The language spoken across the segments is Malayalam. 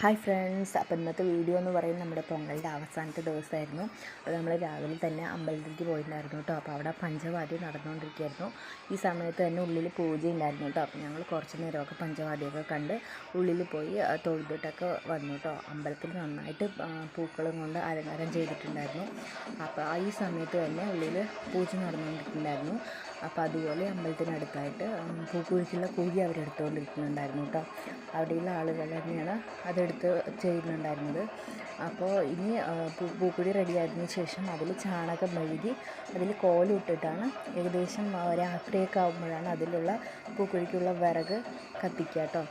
ഹായ് ഫ്രണ്ട്സ് അപ്പോൾ ഇന്നത്തെ വീഡിയോ എന്ന് പറയുന്നത് നമ്മുടെ പൊങ്കലിന്റെ അവസാനത്തെ ദിവസമായിരുന്നു. അത് നമ്മൾ രാവിലെ തന്നെ അമ്പലത്തിലേക്ക് പോയിട്ടുണ്ടായിരുന്നു കേട്ടോ. അപ്പോൾ അവിടെ പഞ്ചവാദ്യം നടന്നുകൊണ്ടിരിക്കുകയായിരുന്നു. ഈ സമയത്ത് തന്നെ ഉള്ളിൽ പൂജ ഉണ്ടായിരുന്നു കേട്ടോ. അപ്പോൾ ഞങ്ങൾ കുറച്ച് നേരമൊക്കെ പഞ്ചവാദ്യമൊക്കെ കണ്ട് ഉള്ളിൽ പോയി തൊഴുതിട്ടൊക്കെ വന്നു കേട്ടോ. അമ്പലത്തിൽ നന്നായിട്ട് പൂക്കളും കൊണ്ട് അലങ്കാരം ചെയ്തിട്ടുണ്ടായിരുന്നു. അപ്പോൾ ഈ സമയത്ത് തന്നെ ഉള്ളിൽ പൂജ നടന്നുകൊണ്ടിരിക്കുന്നുണ്ടായിരുന്നു. അപ്പോൾ അതുപോലെ അമ്പലത്തിനടുത്തായിട്ട് പൂക്കുഴിക്കുള്ള കുഴി അവരെടുത്തുകൊണ്ടിരിക്കുന്നുണ്ടായിരുന്നു കേട്ടോ. അവിടെയുള്ള ആളുകൾ തന്നെയാണ് അതെടുത്ത് ചെയ്യുന്നുണ്ടായിരുന്നത്. അപ്പോൾ ഇനി പൂക്കുഴി റെഡിയായതിനു ശേഷം അതിൽ ചാണകം മെഴുകി അതിൽ കോലിട്ടിട്ടാണ് ഏകദേശം രാത്രിയൊക്കെ ആകുമ്പോഴാണ് അതിലുള്ള പൂക്കുഴിക്കുള്ള വിറക് കത്തിക്കുക കേട്ടോ.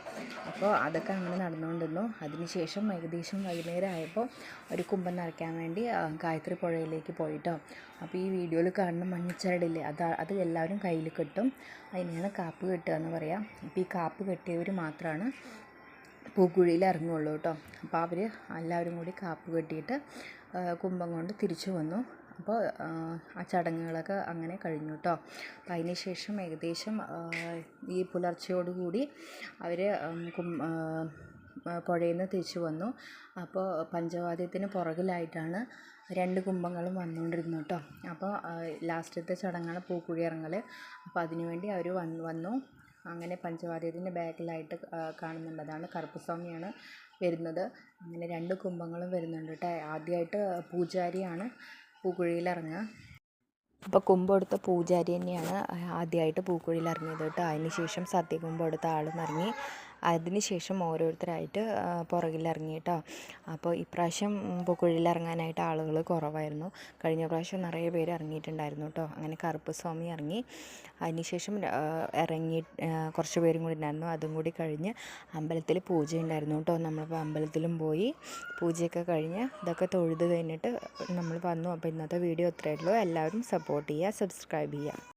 അപ്പോൾ അതൊക്കെ അങ്ങനെ നടന്നുകൊണ്ടിരുന്നു. അതിനുശേഷം ഏകദേശം വൈകുന്നേരം ആയപ്പോൾ ഒരു കുമ്പം നിറയ്ക്കാൻ വേണ്ടി ഗായത്രി പുഴയിലേക്ക് പോയിട്ടോ അപ്പോൾ ഈ വീഡിയോയിൽ കാണുന്ന മഞ്ഞച്ചരടില്ലേ അത് അത് എല്ലാവരും കയ്യിൽ കെട്ടും. അതിനെയാണ് കാപ്പ് കെട്ടുക എന്ന് പറയാം. അപ്പോൾ ഈ കാപ്പ് കെട്ടിയവർ മാത്രമാണ് പൂക്കുഴിയിൽ ഇറങ്ങുള്ളൂ കേട്ടോ. അപ്പോൾ അവർ എല്ലാവരും കൂടി കാപ്പ് കെട്ടിയിട്ട് കുംഭം കൊണ്ട് തിരിച്ചു വന്നു. അപ്പോൾ ആ, ചടങ്ങുകളൊക്കെ അങ്ങനെ കഴിഞ്ഞു കേട്ടോ. അപ്പം അതിന് ശേഷം ഏകദേശം ഈ പുലർച്ചയോടുകൂടി അവർ കും പുഴയിൽ നിന്ന് തിരിച്ചു വന്നു. അപ്പോൾ പഞ്ചവാദ്യത്തിന് പുറകിലായിട്ടാണ് രണ്ട് കുംഭങ്ങളും വന്നുകൊണ്ടിരുന്നു കേട്ടോ. അപ്പോൾ ലാസ്റ്റത്തെ ചടങ്ങാണ് പൂക്കുഴി ഇറങ്ങൽ അപ്പോൾ അതിനുവേണ്ടി അവർ വന്നു വന്നു. അങ്ങനെ പഞ്ചവാദ്യത്തിന്റെ ബാക്കിലായിട്ട് കാണുന്നുണ്ടതാണ് കറുപ്പുസ്വാമിയാണ് വരുന്നത്. അങ്ങനെ രണ്ട് കുംഭങ്ങളും വരുന്നുണ്ട് കേട്ടോ. ആദ്യമായിട്ട് പൂജാരിയാണ് പൂക്കുഴിയിൽ ഇറങ്ങുക അപ്പോൾ കുമ്പെടുത്ത പൂജാരി തന്നെയാണ് ആദ്യമായിട്ട് പൂക്കുഴിയിൽ ഇറങ്ങിയത് കേട്ടോ. അതിന് ശേഷം സത്യകുംഭം എടുത്ത ആളും ഇറങ്ങി. അതിന് ശേഷം ഓരോരുത്തരായിട്ട് പുറകിലിറങ്ങിയിട്ടോ. അപ്പോൾ ഇപ്രാവശ്യം പൂക്കുഴിയിലിറങ്ങാനായിട്ട് ആളുകൾ കുറവായിരുന്നു. കഴിഞ്ഞ പ്രാവശ്യം നിറയെ പേര് ഇറങ്ങിയിട്ടുണ്ടായിരുന്നു കേട്ടോ. അങ്ങനെ കറുപ്പ് സ്വാമി ഇറങ്ങി. അതിന് ശേഷം ഇറങ്ങി കുറച്ച് പേരും കൂടി ഉണ്ടായിരുന്നു. അതും കൂടി കഴിഞ്ഞ് അമ്പലത്തിൽ പൂജ ഉണ്ടായിരുന്നു കേട്ടോ. നമ്മളിപ്പോൾ അമ്പലത്തിലും പോയി പൂജയൊക്കെ കഴിഞ്ഞ് ഇതൊക്കെ തൊഴുത് കഴിഞ്ഞിട്ട് നമ്മൾ വന്നു. അപ്പോൾ ഇന്നത്തെ വീഡിയോ ഉള്ളൂ. എല്ലാവരും സപ്പോർട്ട് ചെയ്യുക സബ്സ്ക്രൈബ് ചെയ്യുക.